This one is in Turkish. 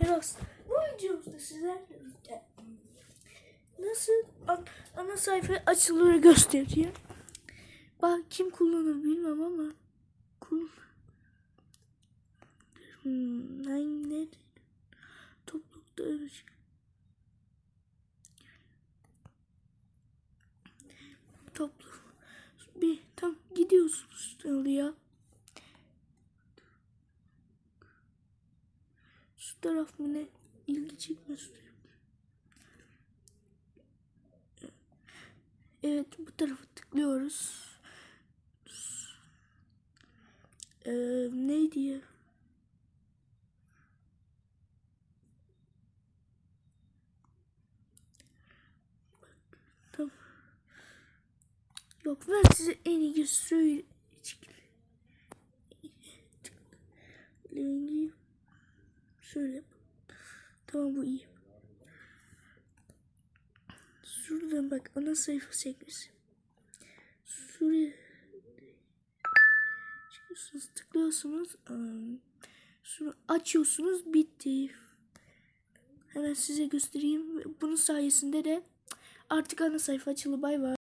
Biraz bu videomuzda sizlerle birlikte nasıl an- ana sayfa açılır göstereceğim. Bak kim kullanır bilmem ama kul hmm, ne toplulukta öğrenci. Toplu Şu taraf mı ne? İlgi çekmez. Evet bu tarafa tıklıyoruz. Ee, neydi ya? Yok ben size en iyi söyle. Şöyle. Tamam bu iyi. Şuradan bak ana sayfa sekmesi. Şuraya çıkıyorsunuz tıklıyorsunuz. Şunu açıyorsunuz bitti. Hemen size göstereyim. Bunun sayesinde de artık ana sayfa açılı bay bay.